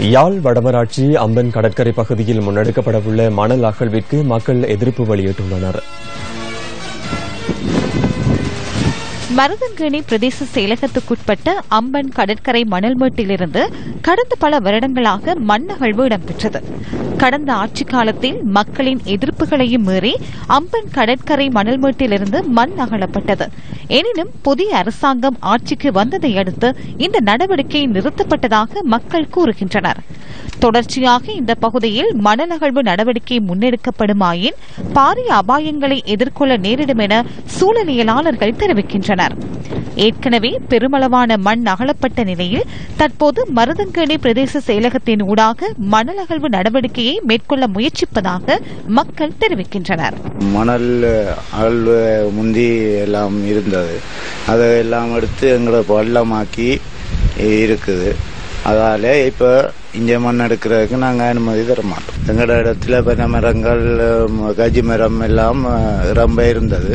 யாழ் Vadamarachchi Amphan கடற்கரை பகுதியில் முன்னெடுக்கப்படவுள்ள மணல் அகழ்விற்கு மக்கள் எதிர்ப்பு வெளியிட்டுள்ளனா் மருதங்கேணி பிரதேச செயலகத்துக்குட்பட்ட அம்பன் கடற்கரை மணல்மேட்டிலிருந்து கடந்த பல வருடங்களாக மண் அகழ்வு இடம்பெற்றது. கடந்த ஆட்சிக் காலத்தில் மக்களின் எதிர்ப்புகளையும் மீறி அம்பன் கடற்கரை மணல்மேட்டிலிருந்து மண் அகழப்பட்டது எனினும் புதிய அரசாங்கம் ஆட்சிக்கு வந்ததை அடுத்து இந்த நடவடிக்கை நிறுத்தப்பட்டதாக மக்கள் கூறுகின்றனர். தொடர்ச்சியாக இந்த பகுதியில் மணல் அகழ்வு நடவடிக்கை முன்னெடுக்கப்படுமாயின் பாரிய அபாயங்களை எதிர்கொள்ள நேரிடும் என சூழலியலாளர்கள் தெரிவிக்கின்றனர். ஏற்கனவே பெருமளவான மண் அகலப்பட்ட நிலையில் தற்போது மருதங்கேணி பிரதேச செயலகத்தின் ஊடாக மணல் அகழ்வு நடவடிக்கையை மேற்கொள்ள முயற்சிப்பதாக மக்கள் தெரிவிக்கின்றனர். மணல் அகழ்வு முந்தி எல்லாம் இருந்தது. அதை எல்லாம் எடுத்து எங்களை பள்ளமாக்கி இருக்குது. அதால் இப்போ இங்கே மண் எடுக்கிறதுக்கு நாங்கள் அனுமதி தர மாட்டோம். எங்களோட இடத்துல பனை மரங்கள் கஜி மரம் எல்லாம் ரொம்ப இருந்தது.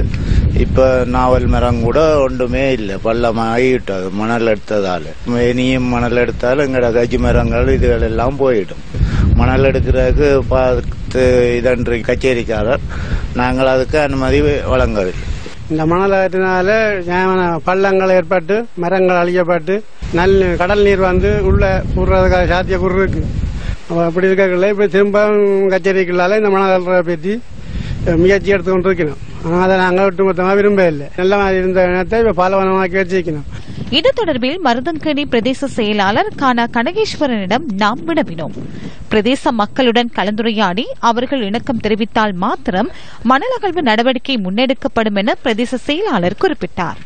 இப்போ நாவல் மரம் கூட ஒன்றுமே இல்லை. பள்ளமாகிவிட்டது மணல் எடுத்ததால். இனியும் மணல் எடுத்தால் எங்களோட கஜி மரங்கள் இதுகளெல்லாம் போயிடும். மணல் எடுக்கிறதுக்கு பார்த்து இதன்று கச்சேரிக்காரர். நாங்கள் அதுக்கு அனுமதி வழங்கவில்லை. இந்த மணலாற்றினால பள்ளங்கள் ஏற்பட்டு மரங்கள் அழிக்கப்பட்டு நல் கடல் நீர் வந்து உள்ள விடுறதுக்காக சாத்தியக்கூறு இருக்கு. அப்படி இருக்கல இப்ப திரும்ப கச்சேரிக்குள்ளால இந்த மணல் பற்றி முயற்சி எடுத்துக்கொண்டு இருக்கணும் அதை நாங்கள் ஒட்டுமொத்தமாக விரும்ப இல்லை. நல்ல மாதிரி இருந்த இனத்தை இப்போ பாலவனமாக்கி வச்சிருக்கணும். இது தொடர்பில் மருதங்கேணி பிரதேச செயலாளர் கானா கனகேஸ்வரனிடம் நாம் வினவினோம். பிரதேச மக்களுடன் கலந்துரையாடி அவர்கள் இணக்கம் தெரிவித்தால் மாத்திரம் மணல் அகழ்வு நடவடிக்கை முன்னெடுக்கப்படும் என பிரதேச செயலாளர் குறிப்பிட்டார்.